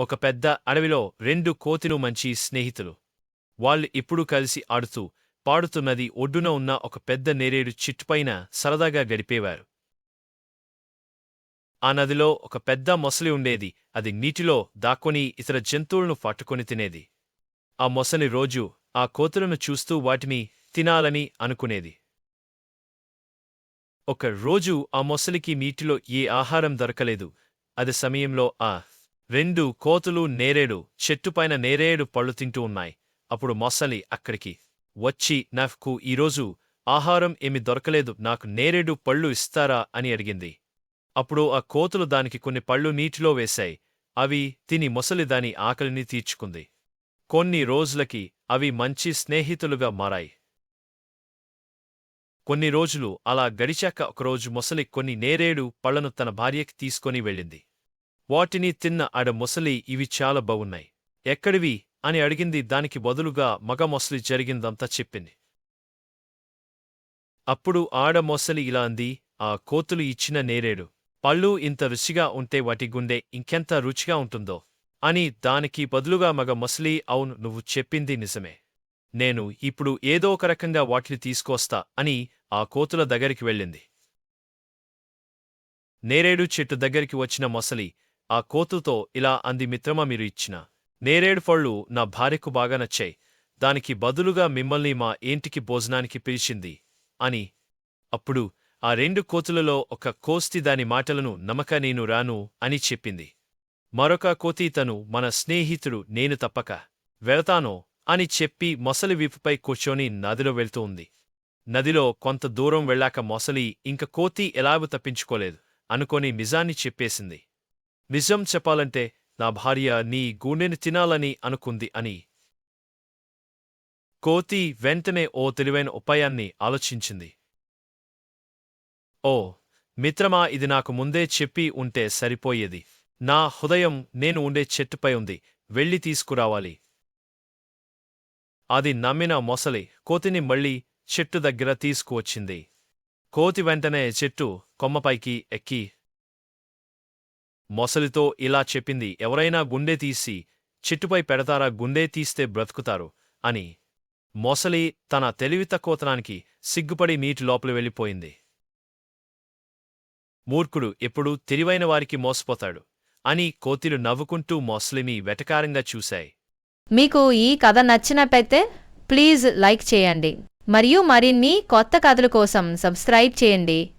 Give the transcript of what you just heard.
ఒక పెద్ద అడవిలో రెండు కోతిలు మంచి స్నేహితులు. వాళ్ళు ఇప్పుడు కలిసి ఆడుతూ పాడుతున్నది ఒడ్డున ఉన్న ఒక పెద్ద నేరేడు చిట్టుపైన సరదాగా గడిపేవారు. ఆ నదిలో ఒక పెద్ద మొసలి ఉండేది. అది నీటిలో దాక్కొని ఇతర జంతువులను పట్టుకొని తినేది. ఆ మొసలి రోజు ఆ కోతులను చూస్తూ వాటిని తినాలని అనుకునేది. ఒక రోజు ఆ మొసలికి నీటిలో ఏ ఆహారం దొరకలేదు. అది సమయంలో ఆ రెండు కోతులు నేరేడు చెట్టుపైన నేరేడు పళ్ళు తింటూ ఉన్నాయి. అప్పుడు మొసలి అక్కడికి వచ్చి నాకు ఈరోజు ఆహారం ఏమి దొరకలేదు నాకు నేరేడు పళ్ళు ఇస్తారా? అని అడిగింది. అప్పుడు ఆ కోతులు దానికి కొన్ని పళ్ళు నీటిలో వేశాయి. అవి తిని మొసలి దాని ఆకలిని తీర్చుకుంది. కొన్ని రోజులకి అవి మంచి స్నేహితులుగా మారాయి. కొన్ని రోజులు అలా గడిచాక ఒకరోజు మొసలి కొన్ని నేరేడు పళ్ళను తన భార్యకి తీసుకొని వెళ్ళింది. వాటిని తిన్న ఆడ మొసలి ఇవి చాలా బాగున్నాయి. ఎక్కడివి? అని అడిగింది దానికి బదులుగా మగ మొసలి జరిగిందంతా చెప్పింది. అప్పుడు ఆడ మొసలి ఇలా అంది ఆ కోతులు ఇచ్చిన నేరేడు పళ్ళు ఇంత రుచిగా ఉంటే వాటి గుండె ఇంకెంత రుచిగా ఉంటుందో? అని దానికి బదులుగా మగ మొసలి అవును నువ్వు చెప్పింది నిజమే. నేను ఇప్పుడు ఏదో ఒక రకంగా వాటిని తీసుకొస్తా అని ఆ కోతుల దగ్గరికి వెళ్ళింది. నేరేడు చెట్టు దగ్గరికి వచ్చిన మొసలి ఆ కోతుతో ఇలా అంది మిత్రమా మీరు ఇచ్చిన. నేరేడు పళ్ళు నా భార్యకు బాగా నచ్చాయి. దానికి బదులుగా మిమ్మల్ని మా ఏంటికి భోజనానికి పిలిచింది అని. అప్పుడు ఆ రెండు కోతులలో ఒక కోస్తి దాని మాటలను నమ్మక నేను రాను అని చెప్పింది. మరొక కోతి తను మన స్నేహితుడు నేను తప్పక వెళతానో అని చెప్పి మొసలి వీపుపై కూర్చొని నదిలో వెళ్తూ ఉంది. నదిలో కొంత దూరం వెళ్ళాక మొసలి ఇంక కోతి ఎలాగూ తప్పించుకోలేదు అనుకొని నిజాన్ని చెప్పేసింది. నిజం చెప్పాలంటే నా భార్య నీ గుండెని తినాలని అనుకుంది అని. కోతి వెంటనే ఓ తెలివైన ఉపాయాన్ని ఆలోచించింది. ఓ మిత్రమా ఇది నాకు ముందే చెప్పి ఉంటే సరిపోయేది. నా హృదయం నేను ఉండే చెట్టుపై ఉంది. వెళ్ళి తీసుకురావాలి. అది నమ్మిన మొసలి కోతిని మళ్ళీ చెట్టు దగ్గర తీసుకువచ్చింది. కోతి వెంటనే చెట్టు కొమ్మపైకి ఎక్కి మొసలితో ఇలా చెప్పింది ఎవరైనా గుండె తీసి చెట్టుపై పెడతారా? గుండె తీస్తే బ్రతుకుతారు అని. మొసలి తన తెలివి తక్కువతనానికి సిగ్గుపడి నీటి లోపలి వెళ్ళిపోయింది. మూర్ఖుడు ఎప్పుడూ తెలివైన వారికి మోసపోతాడు అని కోతిలు నవ్వుకుంటూ మొసలిని వెటకారంగా చూశాయి. మీకు ఈ కథ నచ్చినట్టయితే ప్లీజ్ లైక్ చేయండి. మరియు మరిన్ని కొత్త కథల కోసం సబ్స్క్రైబ్ చేయండి.